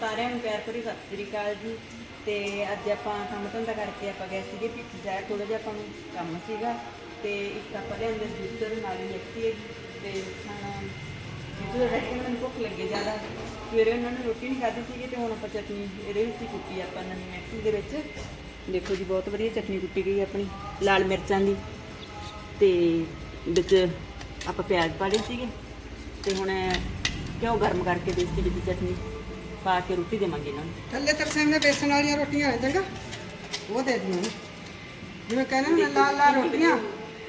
ਸਾਰਿਆਂ ਨੂੰ ਪਿਆਰ ਭਰੀ ਸਤਿ ਸ੍ਰੀ ਅਕਾਲ ਜੀ। ਤੇ ਅੱਜ ਆਪਾਂ ਕੰਮ ਧੰਦਾ ਕਰਕੇ ਆਪਾਂ ਗਏ ਸੀਗੇ ਪਿੱਛੇ ਸ਼ਹਿਰ ਥੋੜਾ ਜਿਹਾ ਆਪਾਂ ਨੂੰ ਕੰਮ ਸੀਗਾ। ਤੇ ਇੱਕ ਆਪਾਂ ਲਿਆਂਦੇ ਜੂਸਰ, ਨਾਲ ਹੀ ਮਿਕਸੀ ਹੈਗੀ ਤੇ ਖਾਣਾ ਜਿੱਦੋਂ ਰਹਿ ਕੇ ਮੈਨੂੰ ਭੁੱਖ ਲੱਗੇ ਜ਼ਿਆਦਾ। ਸਵੇਰੇ ਉਹਨਾਂ ਨੇ ਰੋਟੀ ਨਹੀਂ ਖਾਧੀ ਸੀਗੀ ਤੇ ਹੁਣ ਆਪਾਂ ਚਟਨੀ ਇਹਦੇ ਵਿੱਚ ਹੀ ਕੁੱਟੀ ਆਪਾਂ ਨਵੀਂ ਮਿਕਸੀ ਦੇ ਵਿੱਚ। ਦੇਖੋ ਜੀ, ਬਹੁਤ ਵਧੀਆ ਚਟਨੀ ਕੁੱਟੀ ਗਈ ਆਪਣੀ, ਲਾਲ ਮਿਰਚਾਂ ਦੀ। ਤੇ ਵਿੱਚ ਆਪਾਂ ਪਿਆਜ਼ ਪਾ ਲਏ ਸੀਗੇ। ਤੇ ਹੁਣ ਘਿਓ ਗਰਮ ਕਰਕੇ ਦੇ ਦਿੱਤੀ ਵਿੱਚ ਚਟਨੀ। ਪਾ ਕੇ ਰੋਟੀ ਦੇਵਾਂਗੇ ਇਹਨਾਂ ਨੂੰ। ਥੱਲੇ ਤਰਸੇਮ ਨੇ ਬੇਸਣ ਵਾਲੀਆਂ ਰੋਟੀਆਂ ਆ ਚੰਗਾ? ਉਹ ਦੇ ਦਿਓ ਜਿਵੇਂ ਕਹਿੰਦੇ ਨੇ ਲਾਲ ਲਾਲ ਰੋਟੀਆਂ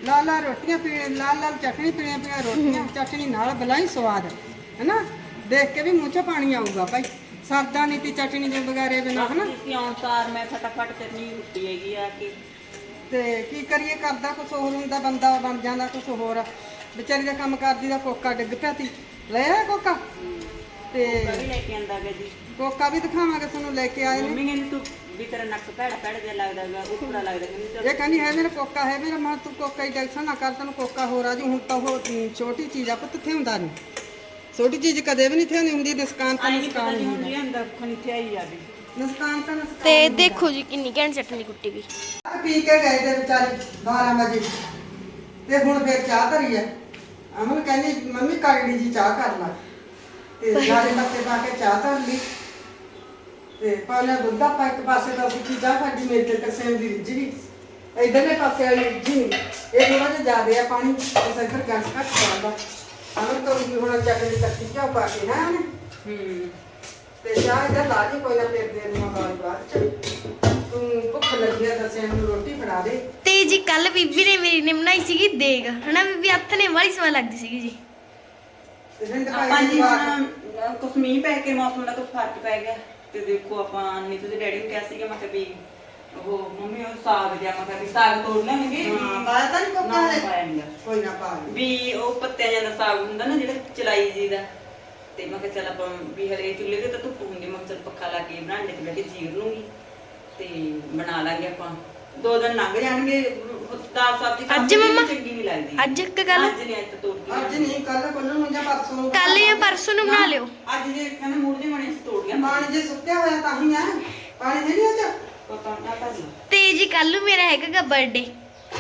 ਲਾਲ ਲਾਲ ਰੋਟੀਆਂ ਪੀਣੇ ਲਾਲ ਲਾਲ ਚਟਣੀ ਪੀਣੇ ਪੀਣੇ ਰੋਟੀਆਂ ਚਟਣੀ ਨਾਲ ਬਲਾਈ ਸਵਾਦ ਹੈਨਾ? ਦੇਖ ਕੇ ਵੀ ਮੂੰਹ 'ਚ ਪਾਣੀ ਆਊਗਾ ਭਾਈ। ਸਰਦਾ ਨਹੀਂ ਤੀ ਚਟਣੀ ਦੇ ਬਗਾਰੇ ਬਿਨਾ ਹਨਾ? ਇਸੀ ਅਨੁਸਾਰ ਮੈਂ ਫਟਾਫਟ ਚਟਨੀ ਕੁੱਟੀ ਹੈਗੀ ਆ ਕਿ। ਤੇ ਕੀ ਕਰੀਏ ਕਰਦਾ ਕੁਛ ਹੋਰ ਹੁੰਦਾ ਬੰਦਾ ਬਣ ਜਾਂਦਾ ਕੁਛ ਹੋਰ। ਵਿਚਾਰੀ ਦਾ ਕੰਮ ਕਰਦੀ ਦਾ ਕੋਕਾ ਡਿੱਗ ਪਿਆ ਤੀ। ਲੈ ਆ ਕੋਕਾ? ਤੇ ਵੀ ਲੈ ਕੇ ਆਂਦਾ ਗਾ ਜੀ। ਕੋਕਾ ਵੀ ਦਿਖਾਵਾਂਗੇ ਤੁਹਾਨੂੰ ਲੈ ਕੇ ਆਏ ਨੇ। ਮੰਮੀ ਕਹਿੰਦੀ ਤੂੰ ਵੀ ਤੇਰਾ ਨੱਕ ਭੈੜਾ ਭੈੜਾ ਜਿਹਾ ਲੱਗਦਾ ਗਾ ਉੱਪਰਾ ਲੱਗਦਾ ਕਹਿੰਦੀ ਚੱਲ। ਇਹ ਕਹਿੰਦੀ ਹੈ ਮੇਰਾ ਕੋਕਾ ਹੈ ਮੇਰਾ ਮਾਂ ਤੂੰ ਕੋਕਾ ਹੀ ਟੈਨਸ਼ਨ ਨਾ ਕਰ ਤੈਨੂੰ ਕੋਕਾ ਹੋ ਰਾਜੀ ਹੁਣ ਤਾਂ ਉਹ ਅਮ, ਛੋਟੀ ਚੀਜ਼ ਆ ਪੁੱਤ ਇੱਥੇ ਹੁੰਦਾ ਨਹੀਂ। ਛੋਟੀ ਚੀਜ਼ ਕਦੇ ਵੀ ਨਹੀਂ ਥੇ ਹੁੰਦੀ ਨੁਕਸਾਨ ਤਾਂ ਆਈ ਨਹੀਂ ਪਤਾ ਨੁਕਸਾਨ ਜੀ ਹੁਣ ਲਿਆਂਦਾ ਖਣੀ ਤੇ ਆਈ ਜਾਵੇ। ਨੁਕਸਾਨ ਤਾਂ ਨੁਕਸਾਨ ਤੇ ਦੇਖੋ ਜੀ ਕਿੰਨੀ ਘੈਂਟ ਚਟਨੀ ਕੁੱਟੀ ਆ ਪੀ ਕੇ ਗਏ ਤੇ ਵਿਚਾਰੇ 12 ਵਜੇ। ਤੇ ਹੁਣ ਫੇਰ ਚਾਹ ਧਰੀ ਹੈ ਅਮਨ ਕਹਿੰਦੀ ਮੰਮੀ ਕਾਗੜੀ ਜੀ ਚਾਹ ਕਰ ਲਾ। ਤੇ ਜਾਰੇ ਪੱਤੇ ਪਾ ਕੇ ਚਾਹ ਧਰ ਲਈ। ਤੇ ਪਾਣਾ ਦੁੱਧਾ ਪਾ ਇੱਕ ਪਾਸੇ ਤਾਂ ਅਸੀਂ ਚਾਹ ਸਾਡੀ ਮੇਰੇ ਤੇ ਕਸੇਮ ਦੀ ਰਿੱਝ ਗਈ ਇਧਰਲੇ ਪਾਸੇ ਵਾਲੀ ਰਿੱਝੀ ਨੀ। ਇਹ ਥੋੜਾ ਜਿਹਾ ਜ਼ਿਆਦਾ ਆ ਪਾਣੀ ਇਸ ਇੱਧਰ ਗੈਸ ਘੱਟ ਪਾਉਂਦਾ ਅਮਨ ਕਰੂਗੀ ਹੁਣ ਚੱਕਣੀ ਚੱਕੀ ਚਾਹ ਪਾ ਕੇ ਹੈ ਉਹਨੇ। ਹੂੰ। ਤੇ ਚਾਹ ਇਧਰ ਲਾ ਦੀ ਕੋਈ ਨਾ ਫੇਰ ਦੇ ਨੂੰ ਬਾਅਦ ਬਾਅਦ ਚ। ਤੂੰ ਭੁੱਖ ਲੱਗੀ ਆ ਦੱਸਿਆ ਨੂੰ ਰੋਟੀ ਫੜਾ ਦੇ। ਤੇ ਜੀ ਕੱਲ ਬੀਬੀ ਨੇ ਮੇਰੀ ਨੇ ਬਣਾਈ ਸੀਗੀ ਦੇਗ। ਹਨਾ ਬੀਬੀ? ਹੱਥ ਨੇ ਵਾਲੀ ਸਵਾਦ ਲੱਗਦੀ ਸੀਗੀ ਜੀ। ਤੇ ਹਿੰਦ ਆਪਾਂ ਭਾਈ ਜੀ ਦੀ ਬਾਤ ਹੁਣ ਕੁਛ ਮੀਂਹ ਪੈ ਕੇ ਮੌਸਮ ਦਾ ਕੁਛ ਫ਼ਰਕ ਪੈ ਗਿਆ ਤੇ ਦੇਖੋ ਆਪਾਂ ਨੀਤੂ ਦੇ ਡੈਡੀ ਨੂੰ ਕਿਹਾ ਸੀਗਾ ਮੈਂ ਕਿਹਾ ਵੀ ਉਹ ਮੰਮੀ ਉਹ ਸਾਗ ਜਿਹਾ ਮੈਂ ਕਿਹਾ ਵੀ ਸਾਗ ਤੋੜ ਲੈਣਗੇ ਹਾਂ, ਪਾਇਆ ਤਾਂ ਨੀ ਕੋਕਾ ਨਾ, ਹਲੇ? ਪਾਇਆ ਨੀ ਗਾ। ਕੋਈ ਨਾ ਪਾ ਲਈ। ਵੀ ਉਹ ਪੱਤਿਆਂ ਜਿਹਾ ਦਾ ਸਾਗ ਹੁੰਦਾ ਨਾ ਜਿਹੜਾ ਚਲਾਈ ਜੀ ਦਾ ਤੇ ਮੈਂ ਕਿਹਾ ਚੱਲ ਆਪਾਂ ਵੀ ਹਲੇ ਚੁੱਲ੍ਹੇ ਤੇ ਤਾਂ ਧੁੱਪ ਹੁੰਦੀ ਮੈਂ ਕਿਹਾ ਚੱਲ ਪੱਖਾ ਲਾ ਕੇ ਬਣਾਉਣੇ ਤੇ ਬੈਠ ਕੇ ਲੂੰਗੀ ਤੇ ਬਣਾ ਲਾਂਗੇ ਆਪਾਂ ਦੋ ਦਿਨ ਲੰਘ ਜਾਣਗੇ ਦਾਲ ਸਬਜ਼ੀ ਅੱਜ ਮੰਮਾ? ਚੰਗੀ ਨਹੀਂ ਲੱਗਦੀ। ਅੱਜ ਇੱਕ ਗੱਲ? ਅੱਜ ਨਹੀਂ ਅੱਜ ਤਾਂ ਤੋੜ ਕੇ ਅੱਜ ਨਹੀਂ ਕੱਲ ਕੋਲ ਨੂੰ ਜਾਂ ਪਰਸੋਂ ਨੂੰ ਕੱਲ ਜਾਂ ਪਰਸੋਂ ਨੂੰ ਬਣਾ ਲਿਓ। ਅੱਜ ਜੇ ਕਹਿੰਦੇ ਮੂੜ ਦੇ ਬਣੇ ਸੀ ਤੋੜ ਗਿਆ ਪਾਣੀ ਜੇ ਸੁੱਕਿਆ ਹੋਇਆ ਤਾਂ ਹੀ ਆ। ਪਾਣੀ ਜਿਹੜੀ ਉਹ ਚ ਪਤਾ ਨਾ ਕਰ ਲਓ ਤੇ ਜੀ ਕੱਲ ਨੂੰ ਮੇਰਾ ਹੈਗਾ ਬਰਥਡੇ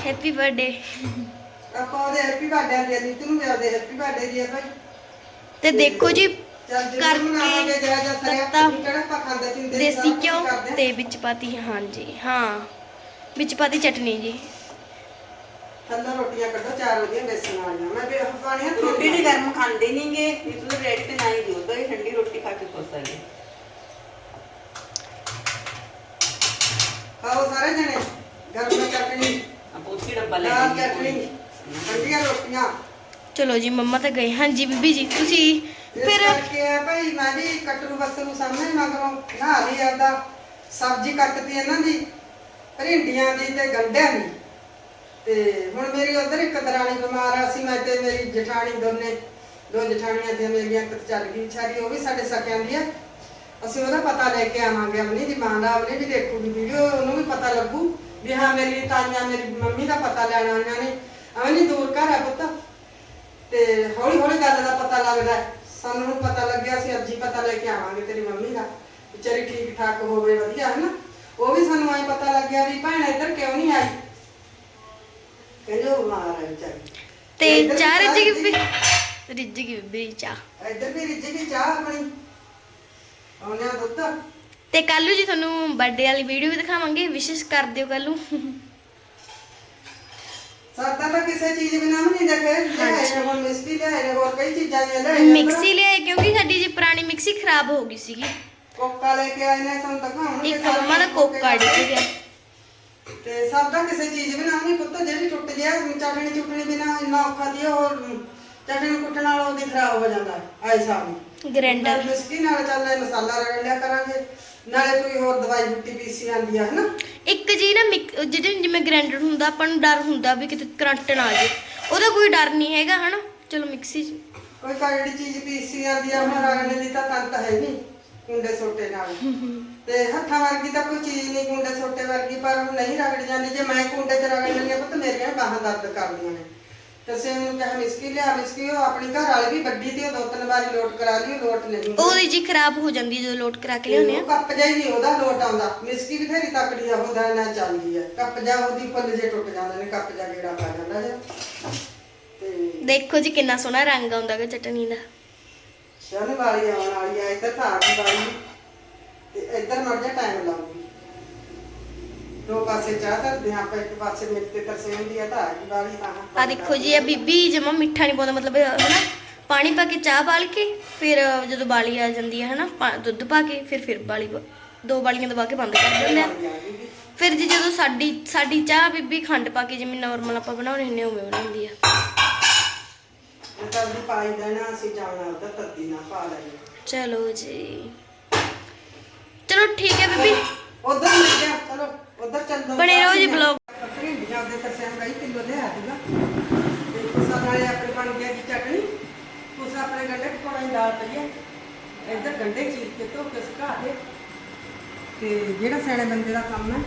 ਹੈਪੀ ਬਰਥਡੇ ਆਪਾਂ ਉਹਦੇ ਹੈਪੀ ਬਰਥਡੇ ਦੀ ਨੀਤੂ ਨੂੰ ਵੀ ਉਹਦੇ ਹੈਪੀ ਬਰਥਡੇ ਦੀ ਆ ਭਾਈ। ਤੇ ਦੇਖੋ ਜੀ ਚੱਲ ਜੇ ਕਰਕੇ ਮਨਾਵਾਂਗੇ ਜਿਹੜਾ ਜਿਹਾ ਸਰਿਆ ਤੱਤਾ ਕਿਹੜਾ ਆਪਾਂ ਖਾਂਦੇ ਪੀਂਦੇ ਦੇਸੀ ਕੁਛ ਘਿਓ ਕਰਦੇ। ਆ। ਤੇ ਵਿੱਚ ਪਾਤੀ ਹਾਂਜੀ ਹਾਂ। ਵਿੱਚ ਪਾਤੀ ਚਟਨੀ ਜੀ। ਥੱਲੇ ਰੋਟੀਆਂ ਕੱਢੋ ਚਾਰ ਉਹਦੀਆਂ ਬੇਸਣ ਵਾਲੀਆਂ ਮੈਂ ਵੀ ਪਾਣੀ ਹੱਥ ਰੋਟੀ ਨਹੀਂ ਗਰਮ ਖਾਂਦੇ ਨਹੀਂਗੇ ਇਹ ਤਾਂ ਰੈਡੀ ਤੇ ਨਾ ਹੀ ਦਿਓ ਤਾਂ ਇਹ ਠੰਡੀ ਰੋਟੀ ਖਾ ਕੇ ਖੁਸ਼ ਖਾਓ ਸਾਰੇ ਜਣੇ ਗਰਮ ਚਟਣੀ ਆਪਾਂ ਉੱਥੇ ਡੱਬਾ ਲੈ ਜਾਈਏ ਚਟਣੀ ਠੰਡੀਆਂ ਰੋਟੀਆਂ। ਚਲੋ ਜੀ ਮੰਮਾ ਤਾਂ ਗਏ। ਹਾਂਜੀ ਬੀਬੀ ਜੀ ਤੁਸੀਂ ਫਿਰ ਭਾਈ ਮੈਂ ਵੀ ਕਟਰੂ ਬਸਰੂ ਸਾਹਮਣੇ ਮਗਰੋਂ ਨਹਾ ਲਈ ਆਦਾ ਸਬਜ਼ੀ ਕੱਟਤੀ ਇਹਨਾਂ ਦੀ। ਰਿੰਡੀਆਂ ਦੀ ਤੇ ਗੰਢਿਆਂ ਦੀ। ਤੇ ਹੁਣ ਮੇਰੀ ਉਧਰ ਇੱਕ ਦਰਾਣੀ ਬਿਮਾਰ ਆ ਸੀ ਮੈਂ ਤੇ ਮੇਰੀ ਜਠਾਣੀ ਦੋਨੇ, ਦੋ ਜਠਾਣੀਆਂ ਤੇ ਮੇਰੀਆਂ ਇੱਕ ਚੱਲ ਗਈ ਵਿਚਾਰੀ, ਉਹ ਵੀ ਸਾਡੇ ਸਕਿਆਂ ਦੀ ਆ। ਅਸੀਂ ਉਹਦਾ ਪਤਾ ਲੈ ਕੇ ਆਵਾਂਗੇ ਅਮਨੀ ਦੀ ਮਾਂ ਦਾ ਉਹਨੇ ਵੀ ਦੇਖੂਗੀ ਵੀਡੀਓ ਉਹਨੂੰ ਵੀ ਪਤਾ ਲੱਗੂ ਵੀ ਹਾਂ, ਮੇਰੀ ਤਾਈਆਂ, ਮੇਰੀ ਮੰਮੀ ਦਾ ਪਤਾ ਲੈਣਾ ਉਹਨਾਂ ਨੇ। ਅਮਨੀ ਦੂਰ ਘਰ ਆ ਪੁੱਤ। ਤੇ ਹੌਲੀ ਹੌਲੀ ਗੱਲ ਦਾ ਪਤਾ ਲੱਗਦਾ। ਸਾਨੂੰ ਹੁਣ ਪਤਾ ਲੱਗਿਆ ਸੀ ਅੱਜ ਹੀ ਪਤਾ ਲੈ ਕੇ ਆਵਾਂਗੇ ਤੇਰੀ ਮੰਮੀ ਦਾ। ਵਿਚਾਰੀ ਠੀਕ ਠਾਕ ਹੋਵੇ, ਵਧੀਆ ਹੈ ਨਾ ਉਹ ਵੀ ਸਾਨੂੰ ਐ ਪਤਾ ਲੱਗਿਆ ਵੀ ਭੈਣ ਇੱਧਰ ਕਿਉਂ ਨਹੀਂ ਆਈ? ਕਹਿੰਦੇ ਉਹ ਬਿਮਾਰ ਹੈ ਵਿਚਾਰੀ। ਤੇ ਇੱਧਰ ਵੀ ਚਾਹ ਰਿੱਝ ਗਈ ਬੀਬੀ? ਰਿੱਝ ਗਈ ਬੀਬੀ ਦੀ ਚਾਹ। ਇੱਧਰ ਵੀ ਰਿੱਝ ਗਈ ਚਾਹ ਆਪਣੀ। ਆਉਣਿਆ ਦੁੱਧ। ਤੇ ਕੱਲ ਨੂੰ ਜੀ ਤੁਹਾਨੂੰ ਬਰਥਡੇ ਵਾਲੀ ਵੀਡੀਓ ਵੀ ਦਿਖਾਵਾਂਗੇ ਵਿਸ਼ੇਸ਼ ਕਰ ਦਿਓ ਕੱਲ ਨੂੰ। ਸਾਡਾ ਤਾਂ ਕਿਸੇ ਚੀਜ਼ ਬਿਨਾਂ ਵੀ ਨਹੀਂ ਦੇਖੇ ਲਿਆਏ ਨੇ ਹੁਣ ਮਿਸਟੀ ਲਿਆਏ ਨੇ ਹੋਰ ਕਈ ਚੀਜ਼ਾਂ ਨੇ। ਮਿਕਸੀ ਲਿਆਏ ਕਿਉਂਕਿ ਸਾਡੀ ਜੀ ਪੁਰਾਣੀ ਮਿਕਸੀ ਖਰਾਬ ਹੋ ਗਈ ਸੀਗੀ। ਕੋਕਾ ਲੈ ਕੇ ਆਏ ਨੇ ਸਾਨੂੰ ਦਿਖਾਉਣਗੇ ਇੱਕ ਮੰਮਾ ਦਾ ਕੋਕਾ ਡਿੱਗ ਗਿਆ ਤੇ ਸਭ ਦਾ ਕਿਸੇ ਚੀਜ਼ ਨਹੀਂ ਪੁੱਤ ਜਿਹੜੀ ਟੁੱਟ ਗਿਆ ਚਟਣੀ ਚੁਟਣੀ ਬਿਨਾਂ ਇੰਨਾ ਔਖਾ ਦੀ ਉਹ ਚਟਣੀ ਕੁੱਟਣ ਨਾਲ ਉਹਦੀ ਖਰਾਬ ਹੋ ਜਾਂਦਾ ਐ ਸਾਬ ਗ੍ਰੈਂਡਰ। ਮਿਸਕੀ ਨਾਲ ਚੱਲ ਮਸਾਲਾ ਰਗੜ ਲਿਆ ਕਰਾਂਗੇ ਨਾਲੇ ਕੋਈ ਹੋਰ ਦਵਾਈ ਬੁੱਟੀ ਪੀਸੀ ਆਂਦੀ ਆ ਹਨਾ? ਇੱਕ ਜੀ ਨਾ ਜਿਹੜੇ ਜਿਵੇਂ ਗ੍ਰੈਂਡਰ ਹੁੰਦਾ ਆਪਾਂ ਨੂੰ ਡਰ ਹੁੰਦਾ ਵੀ ਕਿਤੇ ਕਰੰਟ ਨਾ ਆ ਜੇ। ਉਹਦਾ ਕੋਈ ਡਰ ਨਹੀਂ ਹੈਗਾ ਹਨਾ? ਚਲੋ ਮਿਕਸੀ ਕੋਈ ਤਾਂ ਜਿਹੜੀ ਚੀਜ਼ ਪੀਸੀ ਆਂਦੀ ਆ ਹੁਣ ਰਗੜਨੇ ਦੀ ਤਾਂ ਤੰਤ ਹੈ ਨਹੀਂ। ਕੁੰਡੇ ਸੋਟੇ ਨਾਲ। ਤੇ ਹੱਥਾਂ ਵਰਗੀ ਤਾਂ ਕੋਈ ਚੀਜ਼ ਨਹੀਂ ਕੁੰਡੇ ਸੋਟੇ ਵਰਗੀ ਪਰ ਉਹ ਨਹੀਂ ਰਗੜ ਜਾਂਦੀ। ਜੇ ਮੈਂ ਕੁੰਡੇ 'ਚ ਰਗੜ ਲੈਂਦੀ ਪੁੱਤ ਮੇਰੀਆਂ ਬਾਹਾਂ ਦਰਦ ਕਰਦੀਆਂ ਨੇ। ਤਸੇ ਨੂੰ ਕਿਹਾ ਮਿਸਕੀ ਲਿਆ ਮਿਸਕੀ ਉਹ ਆਪਣੀ ਘਰ ਵਾਲੀ ਵੀ ਵੱਡੀ ਤੇ ਉਹ ਦੋ ਤਿੰਨ ਵਾਰੀ ਲੋਟ ਕਰਾ ਲਈ ਉਹ ਲੋਟ ਨਹੀਂ ਹੋਈ। ਉਹਦੀ ਜੀ ਖਰਾਬ ਹੋ ਜਾਂਦੀ ਜਦੋਂ ਲੋਡ ਕਰਾ ਕੇ ਲਿਆਉਂਦੇ ਉਹ ਆ ਕੱਪ ਜਾ ਹੀ ਨਹੀਂ ਉਹਦਾ ਲੋਟ ਆਉਂਦਾ। ਮਿਸਕੀ ਵੀ ਥੇਰੀ ਤਕੜੀ ਆ ਉਹਦਾ ਨਾ ਚੱਲਦੀ ਆ। ਕੱਪ ਜਾ ਉਹਦੀ ਫੁੱਲ ਜੇ ਟੁੱਟ ਜਾਂਦੇ ਨੇ ਕੱਪ ਜਾ ਗੇੜਾ ਪਾ ਜਾਂਦਾ ਜੇ ਤੇ ਦੇਖੋ ਜੀ ਕਿੰਨਾ ਸੋਹਣਾ ਰੰਗ ਆਉਂਦਾ ਹੈ ਚਟਨੀ ਦਾ। ਸ਼ਰਨ ਵਾਲੀ ਆਉਣ ਵਾਲੀ ਆ ਇੱਧਰ ਤਾਂ ਆ ਗਈ ਵਾਲੀ। ਤੇ ਇੱਧਰ ਮੜ ਜਾ ਟਾਈਮ ਲਾਉਂਗੀ। ਦੋ ਪਾਸੇ ਚਾਹ ਧਰਦੇ ਹਾਂ ਆਪਾਂ ਇੱਕ ਪਾਸੇ ਮਿੱਟ ਤੇ ਤਰਸੇ ਹੁੰਦੀ ਆ ਤਾਂ ਆ ਗਈ ਵਾਲੀ ਤਾਂ ਆ ਦੇਖੋ ਜੀ ਇਹ ਬੀਬੀ ਜਮਾ ਮਿੱਠਾ ਨਹੀਂ ਪਾਉਂਦਾ ਮਤਲਬ ਹਨਾ? ਪਾਣੀ ਪਾ ਕੇ ਚਾਹ ਬਾਲ ਕੇ ਫਿਰ ਜਦੋਂ ਬਾਲੀ ਆ ਜਾਂਦੀ ਹੈ ਹਨਾ? ਪਾ- ਦੁੱਧ ਪਾ ਕੇ ਫਿਰ ਫਿਰ ਬਾਲੀ ਬ- ਦੋ ਬਾਲੀਆਂ ਦਬਾ ਕੇ ਬੰਦ ਕਰ ਦਿੰਦੇ ਆ। ਫਿਰ ਜੀ ਜਦੋਂ ਸਾਡੀ ਸਾਡੀ ਚਾਹ ਬੀਬੀ ਖੰਡ ਪਾ ਕੇ ਜਿਵੇਂ ਨਾਰਮਲ ਆਪਾਂ ਬਣਾਉਣੇ ਹੁੰਦੇ ਆ, ਉਵੇਂ ਬਣਾਉਂਦੀ ਆ। ਇਹ ਤਾਂ ਵੀ ਪਾਈ ਦੇਣਾ ਅਸੀਂ ਜਾਣਾ ਉਹਦਾ ਤੱਤੀ ਨਾ ਪਾ ਲਈ ਚਲੋ ਜੀ। ਚਲੋ ਠੀਕ ਹੈ ਬੀਬੀ। ਉਧਰ ਮਿਲ ਗਿਆ ਚਲੋ ਉਧਰ ਚੱਲ ਦੋ। ਬਣੇ ਰਹੋ ਜੀ vlog। ਭਿੰਡੀਆਂ ਦੇ ਤਰਸੇ ਨੂੰ ਕਈ ਕਿਲੋ ਲਿਆ ਦੀਗਾ ਤੇ ਕੁਸਾ ਨਾਲੇ ਆਪਣੇ ਬਣ ਗਿਆ ਜੀ ਚਟਣੀ। ਕੁਸਾ ਆਪਣੇ ਗੰਡੇ ਪਕੌੜਾ ਦੀ ਦਾਲ ਪਈ ਹੈ। ਇੱਧਰ ਗੰਡੇ ਚੀਰ ਕੇ ਧੋ ਕੇ ਸੁਕਾ ਦੇ। ਤੇ ਜਿਹੜਾ ਸਿਆਣੇ ਬੰਦੇ ਦਾ ਕੰਮ ਹੈ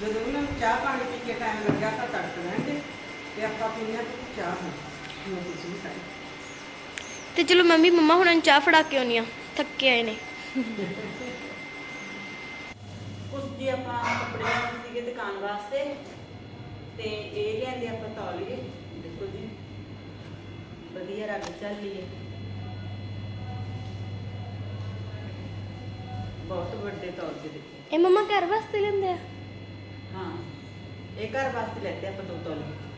ਜਦੋਂ ਉਹਨਾਂ ਨੂੰ ਚਾਹ ਪਾਣੀ ਪੀ ਕੇ ਟਾਈਮ ਲੱਗਾ ਤਾਂ ਤੜਕ ਲੈਣਗੇ। ਤੇ ਆਪਾਂ ਹਾਂ ਚਾਹ ਹੁਣ। ਤੇ ਚਲੋ ਮੰਮੀ ਮੰਮਾ ਹੁਣਾਂ ਨੂੰ ਚਾਹ ਫੜਾ ਕੇ ਆਉਣੀ ਆ ਥੱਕੇ ਆਏ ਨੇ। ਉਸ ਦੀ ਆਪਾਂ ਕੱਪੜੇ ਲੈਣੇ ਸੀਗੇ ਦੁਕਾਨ ਵਾਸਤੇ ਤੇ ਇਹ ਲਿਆਂਦੇ ਆਪਾਂ ਤੌਲੀਏ। ਦੇਖੋ ਜੀ ਵਧੀਆ ਰੰਗ ਚੱਲੀ ਹੈ। ਬਹੁਤ ਵੱਡੇ ਤੌਲੀਏ ਦੇਖੋ। ਇਹ ਮੰਮਾ ਘਰ ਵਾਸਤੇ ਲੈਂਦੇ ਆ? ਹਾਂ ਇਹ ਘਰ ਵਾਸਤੇ ਲੈਤੇ ਆਪਾਂ ਦੋ ਤੌਲੀਏ।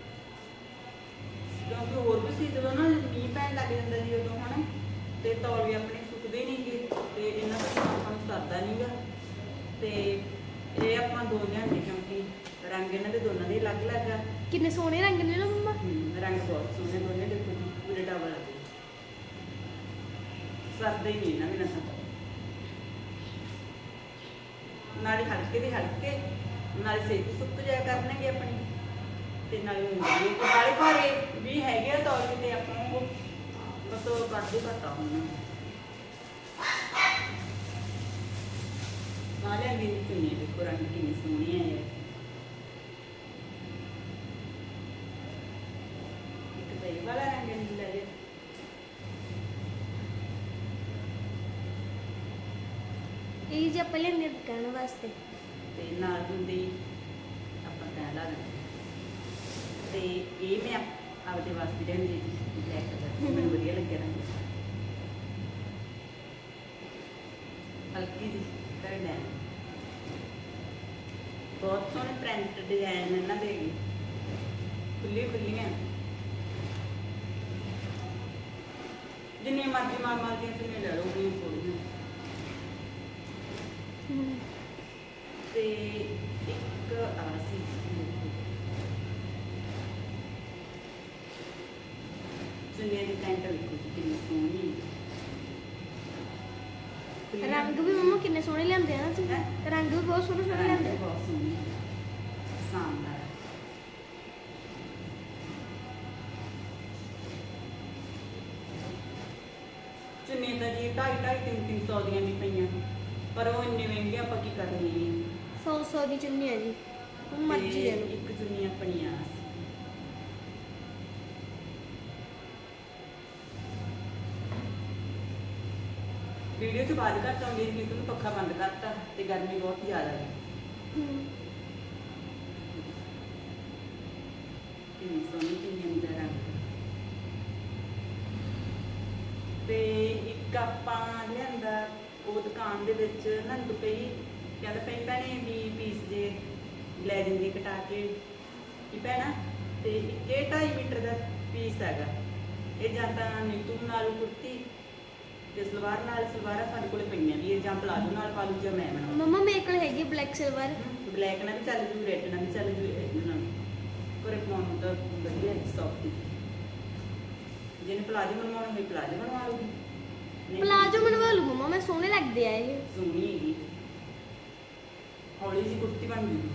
ਕਿਉਂਕਿ ਹੋਰ ਵੀ ਸੀ ਜਦੋਂ ਨਾ ਮੀਂਹ ਪੈਣ ਲੱਗ ਜਾਂਦਾ ਜੀ ਉਦੋਂ ਹਨਾ ਤੇ ਤੌਲੀਏ ਆਪਣੇ ਸੁੱਕਦੇ ਨਹੀਂਗੇ ਤੇ ਇਹਨਾਂ ਦਾ ਆਪਾਂ ਨੂੰ ਸਰਦਾ ਨਹੀਂਗਾ ਤੇ ਇਹ ਆਪਾਂ ਦੋ ਲਿਆਂਦੇ ਕਿਉਂਕਿ ਰੰਗ ਇਹਨਾਂ ਦੇ ਦੋਨਾਂ ਦੇ ਅਲੱਗ-ਅਲੱਗ ਆ। ਕਿੰਨੇ ਸੋਹਣੇ ਰੰਗ ਨੇ ਨਾ ਮੰਮਾ। ਹਮ, ਰੰਗ ਬਹੁਤ ਸੋਹਣੇ ਦੋਨੇ ਦੇਖੋ ਜੀ ਪੂਰੇ ਡਬਲ ਆ। ਗਏ ਸਰਦਾ ਹੀ ਨਹੀਂ ਨਾ ਬਿਨਾਂ ਤਾਂ ਨਾਲੇ। ਹਲਕੇ ਦੇ ਹਲਕੇ ਨਾਲੇ ਸੇਤੀ ਸੁੱਕ ਜਾਇਆ ਕਰਨਗੇ ਆਪਣੀ। ਤੇ ਨਾਲੇ ਹੁੰਦੀ ਤੇ ਬਾਲੇ ਭਾਰੇ ਵੀ ਹੈਗੇ ਆ ਤੌਰ ਤੇ ਆਪਾਂ ਨੂੰ ਉਹ ਬਸ ਉਹ ਕੱਢ ਦੇ ਘਟਾ ਹੁਣ ਨਾਲੇ ਦੀ ਚੁੰਨੀ ਦੇਖੋ ਰੰਗ ਕਿੰਨੀ ਸੋਹਣੀ ਹੈ ਇਹ। ਇੱਕ ਤਾਂ ਇਹ ਵਾਲਾ ਰੰਗ ਨੀਲਾ ਜਿਹਾ। ਇਹ ਜੀ ਆਪਾਂ ਲੈਂਦੇ ਦੁਕਾਨ ਵਾਸਤੇ। ਤੇ ਨਾਲ ਹੁੰਦੀ ਆਪਾਂ ਕਹਿ ਲਾ ਤੇ ਇਹ ਮੈਂ ਆਪ- ਆਪਦੇ ਵਾਸਤੇ ਲੈਂਦੀ ਜੀ ਬਲੈਕ ਕਲਰ ਮੈਨੂੰ ਵਧੀਆ ਲੱਗਿਆ ਰੰਗ ਹਲਕੀ ਜਿਹੀ ਕਰ ਲੈ ਬਹੁਤ ਸੋਹਣੇ ਪ੍ਰਿੰਟ ਡਿਜ਼ਾਈਨ ਇਹਨਾਂ ਦੇ ਹੈਗੇ ਖੁੱਲੀ ਖੁੱਲੀਆਂ ਜਿੰਨੀ ਮਰਜ਼ੀ ਮਾਰ ਮਾਰ ਦੀਆਂ ਤੁਸੀਂ ਲੈ ਲਓ ਵੀ ਥੋੜੀਆਂ ਤੇ ਇੱਕ ਆ ਸੀ। ਟੈਂਟ ਵੇਖੋ ਜੀ ਕਿੰਨੀ ਸੋਹਣੀ ਹੈ। ਰੰਗ ਵੀ ਮੰਮਾ ਕਿੰਨੇ ਸੋਹਣੇ ਲੈਂਦੇ ਆ ਨਾ ਤੁਸੀਂ ਹੈਂ? ਰੰਗ ਵੀ ਬਹੁਤ ਸੋਹਣੇ ਸੋਹਣੇ ਰੰਗ ਲੈਂਦੇ ਆ। ਬਹੁਤ ਸੋਹਣੀ ਹੈ। ਸ਼ਾਨਦਾਰ ਚੁੰਨੀ ਤਾਂ ਜੀ ਢਾਈ ਢਾਈ ਤਿੰਨ ਤਿੰਨ ਸੌ ਦੀਆਂ ਵੀ ਪਈਆਂ ਪਰ ਉਹ ਇੰਨੇ ਮਹਿੰਗੇ ਆਪਾਂ ਕੀ ਕਰਨੀ ਹੈ ਸੌ ਸੌ ਦੀ ਚੁੰਨੀ ਹੈ ਜੀ ਉਹ ਮਰਜ਼ੀ ਲੈ ਲਓ ਇੱਕ ਚੁੰਨੀ ਆਪਣੀ ਆ ਵੀਡੀਓ 'ਚ ਬਾਅਦ ਘੱਟ ਆਉਂਦੀ ਸੀ ਤੁਹਾਨੂੰ ਪੱਖਾ ਬੰਦ ਕਰਤਾ ਤੇ ਗਰਮੀ ਬਹੁਤ ਜ਼ਿਆਦਾ ਹੈ ਕਿੰਨੀ ਸੋਹਣੀ ਚੁੰਨੀ ਦਾ ਰੰਗ। ਤੇ ਇੱਕ ਆਪਾਂ ਲਿਆਂਦਾ ਉਹ ਦੁਕਾਨ ਦੇ ਵਿੱਚ ਨੰਦ ਪਈ, ਕਹਿੰਦਾ ਪਈ ਭੈਣੇ ਵੀ ਪੀਸ ਜੇ ਲੈ ਜਾਂਦੀ ਕਟਾ ਕੇ। ਕੀ ਭੈਣਾ, ਤੇ ਇੱਕ ਇਹ 2.5 ਮੀਟਰ ਦਾ ਪੀਸ ਹੈਗਾ। ਇਹ ਜਾਂ ਤਾਂ ਨੀਤੂ ਨਾਲ ਕੁੜਤੀ ਤੇ ਸਲਵਾਰ ਨਾਲ ਸਲਵਾਰਾਂ ਸਾਡੇ ਕੋਲੇ ਪਈਆਂ ਵੀ ਇਹ ਜਾਂ ਪਲਾਜੋ ਨਾਲ ਪਾ ਲੂ ਜਾਂ ਮੈਂ ਬਣਾ ਮੰਮਾ ਮੇਰੇ ਕੋਲ ਹੈਗੀ ਬਲੈਕ ਸਿਲਵਰ। ਬਲੈਕ ਨਾਲ ਵੀ ਚੱਲ ਜੂ ਰੈਡ ਨਾਲ ਵੀ ਚੱਲ ਜੂ ਇਹਦੇ ਨਾਲ ਕੋਰੇ ਪਾਉਣ ਤਾਂ ਵਧੀਆ ਸੌਫਟ ਜਿਹਨੇ ਪਲਾਜੋ ਬਣਵਾਉਣਾ ਹੋਵੇ ਪਲਾਜੋ ਬਣਵਾ ਲੂਗੀ ਨਹੀਂ, ਪਲਾਜੋ ਬਣਵਾ ਲੂ ਮੰਮਾ ਮੈਂ ਸੋਹਣੇ ਲੱਗਦੇ ਆ ਇਹ। ਸੋਹਣੀ ਹੈਗੀ। ਹੌਲੀ ਜੀ ਕੁੜਤੀ ਬਣ ਜੂਗੀ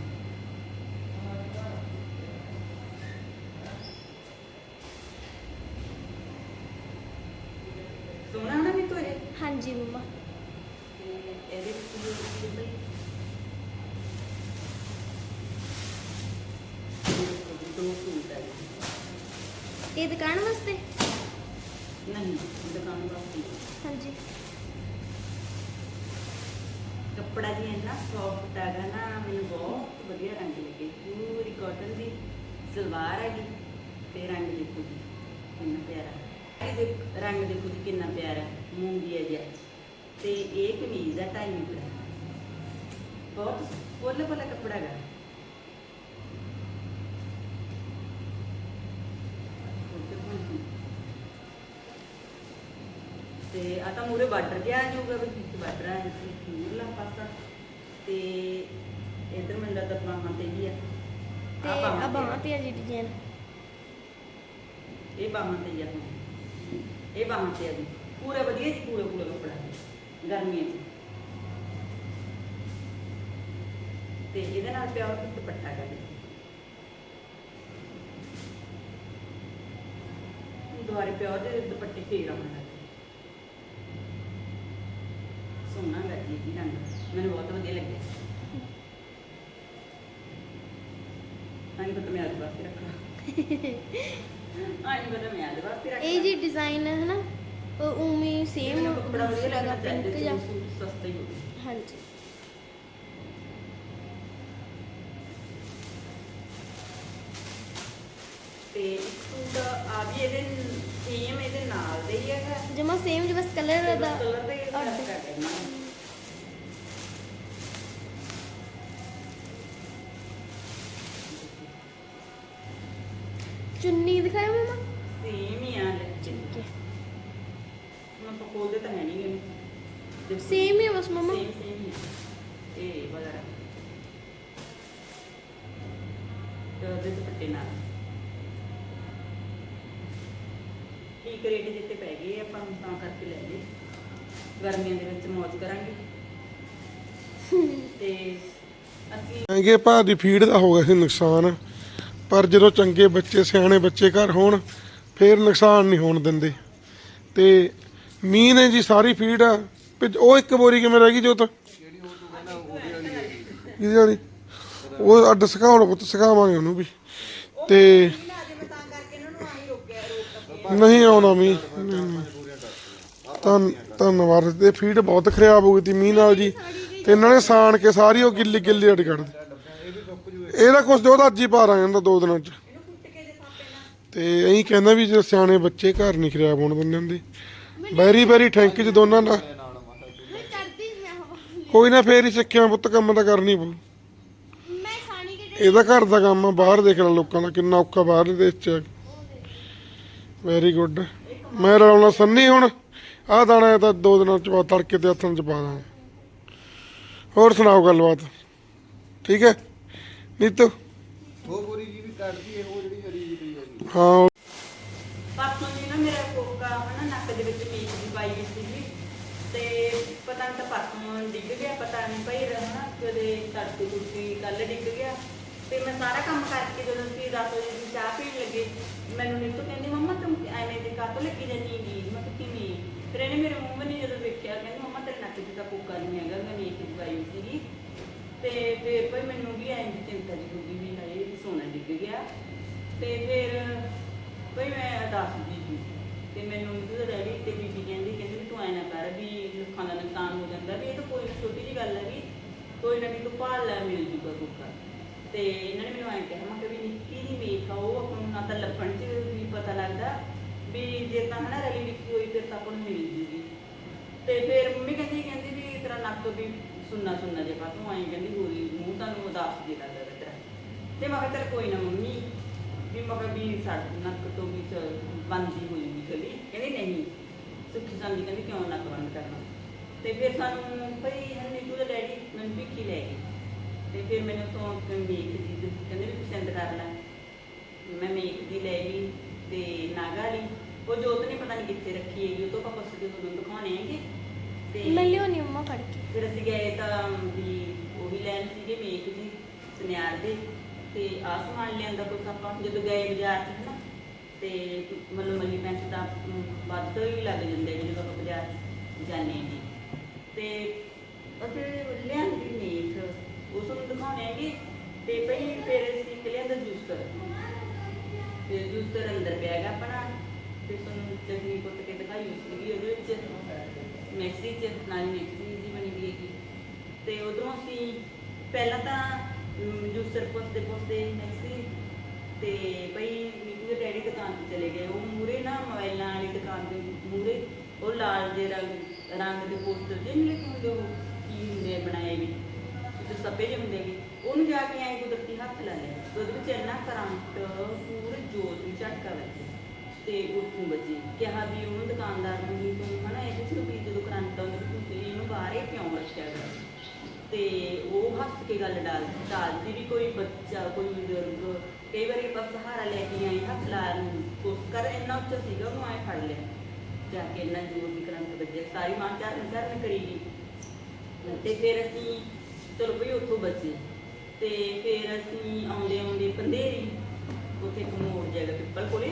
ਸੋਹਣਾ ਨਾ ਵੀ ਤੋਰੇ ਹਾਂਜੀ ਮੰਮਾ। ਤੇ ਇਹਦੇ ਵਿੱਚ ਜੋ ਸਿੰਪਲ ਦੋ ਸੂਟ ਹੈ ਇਹ ਦੁਕਾਨ ਵਾਸਤੇ? ਨਹੀਂ ਦੁਕਾਨ ਵਾਸਤੇ। ਹਾਂਜੀ। ਕੱਪੜਾ ਜੀ ਇੰਨਾ ਸੌਫਟ ਹੈਗਾ ਨਾ ਮੈਨੂੰ ਬਹੁਤ ਵਧੀਆ ਰੰਗ ਲੱਗੇ। ਪੂਰੀ ਕਾਟਨ ਦੀ ਸਲਵਾਰ ਹੈਗੀ ਤੇ ਰੰਗ ਦੇਖੋ ਜੀ ਕਿੰਨਾ ਪਿਆਰਾ। ਦੇਖ ਰੰਗ ਦੇਖੋ ਜੀ ਕਿੰਨਾ ਪਿਆਰਾ ਮੂੰਗੀ ਜਿਹਾ ਤੇ ਇਹ ਕਮੀਜ਼ ਹੈ 2.5 ਮੀਟਰ। ਬਹੁਤ ਪੋਲੇ ਪੋਲੇ ਕੱਪੜਾ ਹੈਗਾ। ਤੇ ਆ ਤਾਂ ਮੂਰੇ ਬਾਰਡਰ ਜਿਹਾ ਆ ਜਾਊਗਾ ਵੀ ਵਿੱਚ ਬਾਰਡਰ ਆ ਮੂਰਲਾ ਪਾਸਾ। ਤੇ ਇਧਰ ਮੈਨੂੰ ਲੱਗਦਾ ਬਾਹਾਂ ਤੇ ਵੀ ਆ। ਤੇ ਆ। ਬਾਹਾਂ ਤੇ ਆ ਜੀ ਡਿਜ਼ਾਈਨ ਇਹ ਬਾਹਾਂ ਤੇ ਹੀ ਆ। ਇਹ ਬਾਹਾਂ ਤੇ ਆ ਜੀ। ਪੂਰਾ ਵਧੀਆ ਜੀ, ਪੂਰਾ ਪੂਰਾ ਕੱਪੜਾ ਗਰਮੀਆਂ 'ਚ। ਤੇ ਇਹਦੇ ਨਾਲ ਪਿਆ ਹੋਇਆ ਦੁਪੱਟਾ ਕਰ ਦੁਆਰੇ ਪਿਆ ਦੇ ਦੁਪੱਟੇ ਫੇਰ ਆਉਣਾ ਸੋਹਣਾ ਲੱਗੀ ਜੀ ਰੰਗ। ਮੈਨੂੰ ਬਹੁਤ ਵਧੀਆ ਲੱਗਿਆ। ਆਈ ਪਤਾ ਮੈਂ ਅੱਜ ਵਾਸਤੇ ਰੱਖਣਾ ਆਈ ਪਤਾ ਮੈਂ ਅੱਜ ਵਾਸਤੇ ਰੱਖਣਾ ਇਹ ਜੀ ਡਿਜ਼ਾਈਨ ਹੈ ਨਾ ਉਹ ਉਮੀ ਸੇਮ ਕੱਪੜਾ ਵਧੀਆ ਲੱਗਣਾ ਪਿੰਕ ਜਾਂ ਸਸਤਾ ਹੀ ਹੋਵੇ। ਹਾਂਜੀ। ਤੇ ਸੂਟ ਆ ਵੀ ਇਹਦੇ ਸੇਮ ਇਹਦੇ ਨਾਲ ਦੇ ਹੀ ਹੈਗਾ। ਜਮਾ ਸੇਮ ਜਿਵੇਂ ਕਲਰ ਦਾ ਕਲਰ ਦੇ। ਫ਼ਰਕ ਕਰ ਦੇਣਾ ਚੁੰਨੀ ਦਿਖਾਇਆ ਮਮਾ। ਸੇਮ ਹੀ ਆ ਲੈ ਠੀਕ ਹੈ। ਹੁਣ ਆਪਾਂ ਖੋਲਦੇ ਤਾਂ ਹੈ ਨਹੀਂ ਇਹਨੂੰ ਸੇਮ ਹੀ ਆ ਬਸ ਮਮਾ। ਸੇਮ ਸੇਮ ਹੀ ਆ। ਇਹ ਵਗੈਰਾ। ਤੇ ਉਹਦੇ ਦੁਪੱਟੇ ਨਾਲ। ਠੀਕ ਰੇਟ ਜਿੱਤੇ ਪੈ ਗਏ ਆਪਾਂ ਨੂੰ ਤਾਂ ਕਰਕੇ ਲੈ ਲਏ। ਗਰਮੀਆਂ ਦੇ ਵਿੱਚ ਮौज ਕਰਾਂਗੇ। ਤੇ ਅਸੀਂ ਮਹਿੰਗੇ ਭਾਅ ਦੀ ਫੀਡ ਦਾ ਹੋ ਗਿਆ ਸੀ ਨੁਕਸਾਨ। ਪਰ ਜਦੋਂ ਚੰਗੇ ਬੱਚੇ, ਸਿਆਣੇ ਬੱਚੇ ਘਰ ਹੋਣ, ਫੇਰ ਨੁਕਸਾਨ ਨਹੀਂ ਹੋਣ ਦਿੰਦੇ। ਤੇ ਮੀਂਹ ਨੇ ਜੀ ਸਾਰੀ ਫੀਡ ਆ ਭਿੱਜ- ਉਹ ਇੱਕ ਬੋਰੀ ਕਿਵੇਂ ਰਹਿ ਗਈ ਜੋ ਤਾਂ ਇਹਦੀ ਵਾਲੀ। ਉਹ ਅੱਡ ਸਿਖਾਉਣ ਪੁੱਤ ਸਿਖਾਵਾਂਗੇ ਉਹਨੂੰ ਵੀ। ਤੇ ਨਹੀਂ ਆਉਣਾ ਮੀਂਹ। ਤਾਂ ਧੰਨਵਾਦ। ਤੇ ਫੀਡ ਬਹੁਤ ਖਰਾਬ ਹੋ ਗਈ ਤੀ ਮੀਂਹ ਨਾਲ ਜੀ। ਤੇ ਇਹਨਾਂ ਨੇ ਸਾਣ ਕੇ ਸਾਰੀ ਉਹ ਗਿੱਲੀ ਗਿੱਲੀ ਅੱਡ ਕੱਢ ਦਿੱਤੀ। ਇਹਦਾ ਕੁਛ ਜੋ ਤਾਂ ਅੱਜ ਹੀ ਪਾਰ ਆ ਜਾਂਦਾ ਦੋ ਦਿਨਾਂ ਚ। ਤੇ ਐਂ ਕਹਿੰਦਾ ਵੀ ਜੇ ਸਿਆਣੇ ਬੱਚੇ ਘਰ ਨਹੀਂ ਖਰਾਬ ਹੋਣ ਦਿੰਦੇ ਹੁੰਦੇ। ਬੈਰੀ ਬੈਰੀ ਟੈਂਕ ਚ ਦੋਨਾਂ ਦਾ। ਕੋਈ ਨਾ ਫੇਰ ਹੀ ਸਿੱਖਿਆ ਪੁੱਤ ਕੰਮ ਤਾਂ ਕਰਨੀ ਪਊ। ਇਹਦਾ ਘਰ ਦਾ ਕੰਮ ਆ ਬਾਹਰ ਦੇਖ ਲੈ ਲੋਕਾਂ ਦਾ ਕਿੰਨਾ ਔਖਾ ਬਾਹਰਲੇ ਦੇਸ਼ ਚ ਵੈਰੀ ਗੁੱਡ ਮੈਂ ਰਲਾਉਣਾ ਸੰਨੀ ਹੁਣ। ਆਹ ਦਾਣਾ ਤਾਂ ਦੋ ਦਿਨਾਂ ਚ ਤੜਕੇ ਤੇ ਹੱਥਾਂ ਚ ਪਾ ਦਾਂਗੇ। ਹੋਰ ਸੁਣਾਓ ਗੱਲਬਾਤ। ਠੀਕ ਹੈ? ਨੀਤੂ। ਉਹ ਬੋਰੀ ਜੀ ਵੀ ਕੱਢਦੀ ਹੈ ਉਹ ਜਿਹੜੀ ਹਰੀ ਜਿਹੀ ਹੈਗੀ। ਹਾਂ। ਪਰਸੋਂ ਜੀ ਨਾ ਮੇਰਾ ਕੋਕਾ ਹਨਾ ਨੱਕ ਦੇ ਵਿੱਚ ਮੀਚ ਦੀ ਪਾਈ ਹੋਈ ਸੀਗੀ। ਤੇ ਪਤਾ ਨਹੀਂ ਤਾਂ ਪਰਸੋਂ ਡਿੱਗ ਗਿਆ ਪਤਾ ਨਹੀਂ ਭਾਈ ਹਨਾ ਕਦੇ ਤੜਕੇ ਟੁੱਟੀ ਕੱਲ ਡਿੱਗ ਗਿਆ। ਤੇ ਮੈਂ ਸਾਰਾ ਕੰਮ ਕਰਕੇ ਜਦੋਂ ਅਸੀਂ 10 ਵਜੇ ਦੀ ਚਾਹ ਪੀਣ ਲੱਗੇ ਮੈਨੂੰ ਨੀਤੂ ਕਹਿੰਦੀ ਮੰਮਾ ਤੂੰ ਐਵੇਂ ਦੇ ਕਾਤੋਂ ਲੱਗੀ ਜਾਂਦੀ ਹੈਗੀ? ਮੈਂ ਕਿਹਾ ਕਿਵੇਂ? ਫਿਰ ਇਹਨੇ ਮੇਰੇ ਮੂੰਹ ਵੱਲ ਜਦੋਂ ਵੇਖਿਆ ਕਹਿੰਦੀ ਮੰਮਾ ਤੇਰੇ ਨੱਕ 'ਚ ਤਾਂ ਕੋਕਾ ਨਹੀਂ ਹੈਗਾ ਮੈਂ ਮੀਚ ਦੀ ਪਾਈ ਹੋਈ ਸੀਗੀ। ਤੇ ਫਿਰ ਭਾਈ ਮੈਨੂੰ ਵੀ ਐਂ ਦੀ ਚਿੰਤਾ ਜੀ ਹੋ ਗਈ ਵੀ ਹਾਏ ਵੀ ਸੋਨਾ ਡਿੱਗ ਗਿਆ। ਤੇ ਫਿਰ ਭਾਈ ਮੈਂ ਦੱਸ ਦੀ ਤੇ ਮੈਨੂੰ ਉਹਦੇ ਡੈਡੀ ਤੇ ਬੀਬੀ ਕਹਿੰਦੀ ਕਹਿੰਦੀ ਵੀ ਤੂੰ ਐ ਨਾ ਕਰ ਵੀ ਲੱਖਾਂ ਦਾ ਨੁਕਸਾਨ ਹੋ ਜਾਂਦਾ ਵੀ ਇਹ ਤਾਂ ਕੋਈ ਛੋਟੀ ਜੀ ਗੱਲ ਹੈ ਵੀ ਕੋਈ ਨਾ ਵੀ ਤੂੰ ਭਾਲ ਲੈ ਮਿਲ ਜੂਗਾ ਕੁੱਕਾ ਤੇ ਇਹਨਾਂ ਨੇ ਮੈਨੂੰ ਐਂ ਕਿਹਾ, ਮੈਂ ਕਿ ਵੀ ਨਿੱਕੀ ਦੀ ਮੇਖ ਆ ਉਹ ਆਪਾਂ ਨੂੰ ਨਾ ਤਾਂ ਲੱਭਣ 'ਚ ਵੀ ਪਤਾ ਲੱਗਦਾ ਵੀ ਜੇ ਤਾਂ ਹਨਾ ਰਲੀ ਲਿਖੀ ਹੋਈ ਫਿਰ ਤਾਂ ਆਪਾਂ ਨੂੰ ਮਿਲ ਜੂਗੀ। ਤੇ ਫਿਰ ਮੰਮੀ ਕਹਿੰਦੀ ਕਹਿੰਦੀ ਵੀ ਤੇਰਾ ਨੱਕ ਵੀ ਸੁਣਨਾ ਸੁੰਨਾ ਜਿਹਾ ਤੂੰ ਆਈ ਕਹਿੰਦੀ, ਹੋਰੀ ਮੂੰਹ ਤੁਹਾਨੂੰ ਉਦਾਸ ਦੇ ਲੱਗਦਾ ਤੇਰਾ। ਤੇ ਮੈਂ ਕਿਹਾ, ਚੱਲ ਕੋਈ ਨਾ ਮੰਮੀ। ਵੀ ਮੈਂ ਕਿਹਾ ਵੀ ਸਾਡੇ ਨੱਕ ਤੋਂ ਵੀ ਚ- ਬੰਦ ਹੀ ਹੋਈ ਵੀ ਖਲੀ ਕਹਿੰਦੀ, ਨਹੀਂ, ਸੁੱਖੀ ਸੰਦੀ ਕਹਿੰਦੀ ਕਿਉਂ ਨੱਕ ਬੰਦ ਕਰਨਾ? ਤੇ ਫਿਰ ਸਾਨੂੰ ਭਈ, ਹੰਨੀ, ਤੂੰ ਡੈਡੀ ਮੈਨੂੰ ਭਿੱਖੀ ਲੈ ਗਈ। ਤੇ ਫਿਰ ਮੈਨੂੰ ਤੋਂ ਮੇਕ ਦੀ ਕਹਿੰਦੇ ਵੀ ਪਸੰਦ ਕਰ ਲੈ। ਮੈਂ ਮੇਕ ਦੀ ਲੈ ਲਈ ਤੇ ਨਾਗਾ ਲਈ ਉਹ ਜੋਤ ਨੇ ਪਤਾ ਨਹੀਂ ਕਿੱਥੇ ਰੱਖੀ ਹੈਗੀ, ਉਹ ਤੋਂ ਆਪਾਂ ਕੁਛ ਤੁਹਾਨੂੰ ਦਿਖਾਉਣੇ ਹੈਗੇ। ਤੇ ਮੈਂ ਲਿਓਨੀ ਮੰਮਾ ਫੜ ਕੇ। ਫਿਰ ਅਸੀਂ ਗਏ ਤਾਂ ਵੀ ਉਹ ਵੀ ਲੈਣ ਸੀਗੇ ਮੇਕ ਦੀ ਸੁਨਿਆਰ ਦੇ। ਤੇ ਆਹ ਸਮਾਨ ਲਿਆਂਦਾ ਕੁਛ ਆਪਾਂ ਜਦੋਂ ਗਏ ਬਾਜ਼ਾਰ 'ਚ ਹਨਾ। ਤੇ ਮਤਲਬ ਮੱਲੀ ਪੈਸੇ ਤਾਂ ਅਮ, ਵੱਧ ਹੀ ਲੱਗ ਜਾਂਦੇ ਨੇ ਜਦੋਂ ਆਪਾਂ ਬਾਜ਼ਾਰ 'ਚ ਜਾਂਦੇ ਜੀ ਤੇ ਅਸੀਂ ਲਿਆਂਦੀ ਮੇਕ ਉਸ ਨੂੰ ਦਿਖਾਉਣੇ ਹੈਗੇ ਤੇ ਭਈ ਫਿਰ ਅਸੀਂ ਇੱਕ ਲਿਆਂਦਾ ਜੂਸਰ। ਤੇ ਜੂਸਰ ਅੰਦਰ ਪਿਆ ਹੈਗਾ ਆਪਣਾ। ਤੇ ਤੁਹਾਨੂੰ ਚਟਨੀ ਕੁੱਟ ਕੇ ਦਿਖਾਈ ਸੀਗੀ ਉਹਦੇ ਵਿੱਚ। ਮੈਕਸੀ ਚ ਨਾਲ ਮੈਕਸੀ ਜੀ ਬਣੀ ਹੋਈ ਹੈਗੀ। ਤੇ ਉਧਰੋਂ ਅਸੀਂ ਪਹਿਲਾਂ ਤਾਂ ਜੂਸਰ ਪੁੱਛਦੇ ਪੁੱਛਦੇ ਮੈਕਸੀ ਤੇ ਭਈ ਮੀਟੂ ਦੇ ਡੈਡੀ ਦੁਕਾਨ ਤੇ ਚਲੇ ਗਏ। ਉਹ ਮੂਰੇ ਨਾ ਮੋਬਾਈਲਾਂ ਵਾਲੀ ਦੁਕਾਨ ਦੇ ਮੂਰੇ ਉਹ ਲਾਲ ਜੇ ਰੰਗ ਰੰਗ ਦੇ ਪੋਸਟਰ ਜੇ ਨਹੀਂ ਲਿਖੇ ਹੁੰਦੇ ਉਹ, ਕੀ ਹੁੰਦੇ ਬਣਾਏ ਵੀ। ਤੇ ਸੱਪੇ ਜਿਹੇ ਹੁੰਦੇ ਵੀ ਉਹਨੂੰ ਜਾ ਕੇ ਐਂ ਕੁਦਰਤੀ ਹੱਥ ਲਾ ਲਿਆ। ਉਹਦੇ ਵਿੱਚ ਇੰਨਾ ਕਰੰਟ, ਪੂਰੇ ਜੋਤ ਨੂੰ ਝਟਕਾ ਵੱਜਿਆ ਤੇ ਉੱਥੋਂ ਬਚੀ ਕਿਹਾ ਵੀ ਉਹਨੂੰ ਦੁਕਾਨਦਾਰ ਨੂੰ ਵੀ ਤੂੰ, ਹਨਾ ਇਹਦੇ ਚ ਵੀ ਜਦੋਂ ਕਰੰਟ ਆਉਂਦਾ ਵੀ ਤੁਸੀਂ ਇਹਨੂੰ ਬਾਹਰੇ ਕਿਉਂ ਰੱਖਿਆ ਗਾ? ਤੇ ਉਹ ਹੱਸ ਕੇ ਗੱਲ ਡਾਲ, ਡਾਲਦੀ ਵੀ ਕੋਈ ਬੱਚਾ, ਕੋਈ ਬਜ਼ੁਰਗ, ਕਈ ਵਾਰੀ ਆਪਾਂ ਸਹਾਰਾ ਲੈ ਕੇ ਆਏ, ਹੱਥ ਲਾਉਣ ਨੂੰ ਕਰ ਇੰਨਾ ਉੱਚਾ ਸੀਗਾ, ਉਹਨੂੰ ਐ ਫੜ ਲਿਆ। ਜਾ ਕੇ ਇੰਨਾ ਜ਼ੋਰ ਦੀ ਕਰੰਟ ਵੱਜਿਆ, ਸਾਰੀ ਮਾਂ ਚਰਨ ਚਰਨ ਕਰੀ ਗਈ। ਤੇ ਫਿਰ ਅਸੀਂ, ਚਲੋ ਭਈ ਉੱਥੋਂ ਬਚੇ। ਤੇ ਫਿਰ ਅਸੀਂ ਆਉਂਦੇ ਆਉਂਦੇ ਪੰਧੇਰੀ ਉੱਥੇ ਇੱਕ ਮੋੜ ਜਗ੍ਹਾ ਪਿੱਪਲ ਕੋਲੇ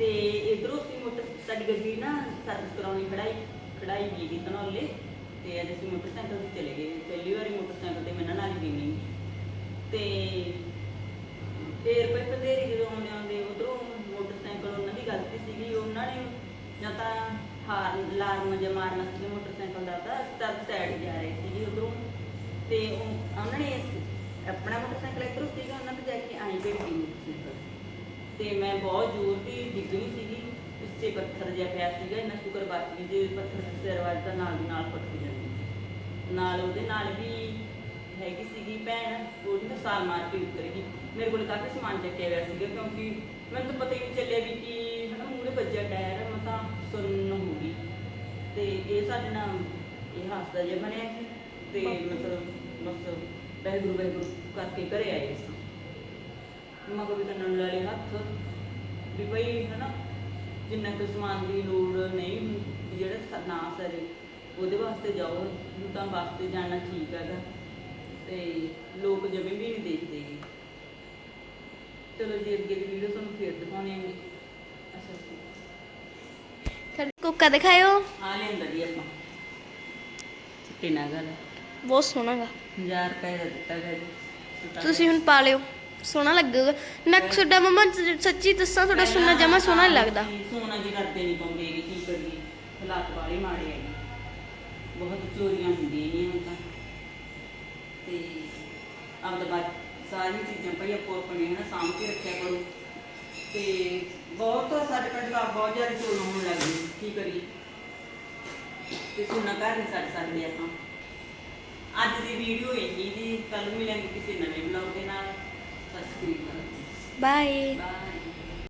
ਤੇ ਇਧਰੋਂ ਅਸੀਂ ਮੋਟਰ, ਸਾਡੀ ਗੱਡੀ ਨਾ ਸਰਵਿਸ ਕਰਾਉਣੀ ਖੜਾਈ ਖੜਾਈ ਗਈ ਦੀ ਧਨੌਲੇ ਤੇ ਅੱਜ ਅਸੀਂ ਮੋਟਰਸਾਈਕਲ ਤੇ ਚਲੇ ਗਏ। ਪਹਿਲੀ ਵਾਰੀ ਮੋਟਰਸਾਈਕਲ ਤੇ ਮੈਂ ਨਾਲ ਹੀ ਗਈ ਤੇ ਫੇਰ ਪਈ ਪੰਧੇਰੀ ਜਦੋਂ ਆਉਂਦੇ ਆਉਂਦੇ ਉਧਰੋਂ ਮੋਟਰਸਾਈਕਲ ਉਹਨਾਂ ਦੀ ਗਲਤੀ ਸੀਗੀ, ਉਹਨਾਂ ਨੇ ਜਾਂ ਤਾਂ ਹਾਰਨ ਲਾਰਮ ਜਿਹਾ ਮਾਰਨਾ ਸੀ ਮੋਟਰਸਾਈਕਲ ਦਾ ਤਾਂ ਸਟੱਬ ਸਾਈਡ ਜਾ ਰਹੇ ਸੀਗੇ ਉਧਰੋਂ। ਤੇ ਉਹਨਾਂ ਨੇ ਆਪਣਾ ਮੋਟਰਸਾਈਕਲ ਇੱਧਰੋਂ ਸੀਗਾ, ਉਹਨਾਂ ਤੇ ਜਾ ਕੇ ਆਈ ਭੇਟੀ ਮੋਟਰਸਾਈਕਲ। ਤੇ ਮੈਂ ਬਹੁਤ ਜ਼ੋਰ ਦੀ ਡਿੱਗਣੀ ਸੀਗੀ ਉੱਚੇ ਪੱਥਰ ਜਿਹਾ ਪਿਆ ਸੀਗਾ ਇੰਨਾ ਸ਼ੁਕਰ ਬਚ ਗਈ ਜੇ ਪੱਥਰ ਸਿਰ ਵੱਜਦਾ ਨਾਲ ਦੀ ਨਾਲ ਪੱਥਰ ਜਾਂਦੀ ਨਾਲ ਉਹਦੇ ਨਾਲ ਵੀ ਹੈਗੀ ਸੀਗੀ ਭੈਣ ਉਹਦੀ ਤਾਂ ਸਾਲ ਮਾਰ ਕੇ ਉਤਰ ਗਈ। ਮੇਰੇ ਕੋਲ ਕਾਫੀ ਸਮਾਨ ਚੱਕਿਆ ਹੋਇਆ ਸੀਗਾ ਕਿਉਂਕਿ ਮੈਨੂੰ ਤਾਂ ਪਤਾ ਹੀ ਨਹੀਂ ਚੱਲਿਆ ਵੀ ਕਿ ਹਨਾ ਮੂਹਰੇ ਵੱਜਿਆ ਟਾਇਰ ਮੈਂ ਤਾਂ ਸੁੰਨ ਹੋ ਗਈ। ਤੇ ਇਹ ਸਾਡੇ ਨਾਲ ਇਹ ਹਾਸਤਾ ਜਿਹਾ ਬਣਿਆ ਸੀ ਤੇ ਮਤਲਬ ਬਸ ਵਾਹਿਗੁਰੂ ਵਾਹਿਗੁਰੂ ਕਰਕੇ ਘਰੇ ਆਏ ਸੀ ਮਗਰ ਵੀ ਕੰਨਣ ਵਾਲੇ ਹੱਥ। ਵੀ ਭਈ ਹਨਾ ਜਿੰਨਾ ਕੁ ਸਮਾਨ ਦੀ ਲੋੜ ਨਹੀਂ ਹੁੰਦੀ, ਜਿਹੜਾ ਸ- ਨਾ ਸਰੇ ਉਹਦੇ ਵਾਸਤੇ ਜਾਓ। ਹੁਣ ਤਾਂ ਵਾਸਤੇ ਜਾਣਾ ਠੀਕ ਹੈਗਾ। ਤੇ ਲੋਕ ਜਮੇ ਵੀ ਨਹੀਂ ਦੇਖਦੇ ਗੇ। ਚਲੋ ਜੀ ਅੱਗੇ ਦੀ ਵੀਡੀਓ ਤੁਹਾਨੂੰ ਫੇਰ ਦਿਖਾਉਣੇ ਆਂਗੇ ਅੱਛਾ ਸਾਡੇ ਕੋਕਾ ਦਿਖਾਇਓ। ਆ ਲੈਂਦਾ ਜੀ ਆਪਾਂ। ਚਿੱਟੇ ਨਗਰ ਬਹੁਤ ਸੋਹਣਾ ਗਾ। 1000 ਰੁਪਏ ਦਾ ਦਿੱਤਾ ਗਿਆ ਜੀ। ਤੁਸੀਂ ਹੁਣ ਪਾ ਲਿਓ। ਸੋਹਣਾ ਲੱਗੂਗਾ। ਨੱਕ ਤੁਹਾਡਾ ਮਮਾ ਸੱਚੀ ਦੱਸਾਂ ਤੁਹਾਡਾ ਸੁਣਨਾ ਜਮਾ ਸੋਹਣਾ ਨਹੀਂ ਲੱਗਦਾ। ਸੋਨਾ ਜੀ ਕਰਦੇ ਨਹੀਂ ਪਾਉਂਦੇ ਹੈਗੇ ਕੀ ਕਰੀਏ? ਹਾਲਾਤ ਵਾਲੇ ਮਾੜੇ ਹੈਗੇ। ਬਹੁਤ ਚੋਰੀਆਂ ਹੁੰਦੀਆਂ ਨੇ ਹੁਣ ਤਾਂ। ਤੇ ਆਪਦਾ ਬਾਅਦ ਸਾਰੀਆਂ ਚੀਜ਼ਾਂ ਭਈ ਆਪੋ ਆਪਣੇ ਹਨਾ ਸਾਂਭ ਕੇ ਰੱਖਿਆ ਕਰੋ। ਤੇ ਬਹੁਤ ਸਾਡੇ ਪਿੰਡ ਦਾ ਬਹੁਤ ਜ਼ਿਆਦਾ ਚੋਰ ਹੋਣ ਲੱਗ ਗਈ ਕੀ ਕਰੀਏ? ਤੇ ਸੁਣਨਾ ਘਰ ਨਹੀਂ ਛੱਡ ਸਕਦੇ ਆਪਾਂ। ਅੱਜ ਦੀ ਵੀਡੀਓ ਇੰਨੀ ਜੀ ਕੱਲ ਮਿਲਾਂਗੇ ਕਿਸੇ ਨਵੇਂ ਬਲੌਗ ਦੇ ਨਾਲ। ਸਤਿ ਸ੍ਰੀ ਅਕਾਲ ਬਾਏ ਬਾਏ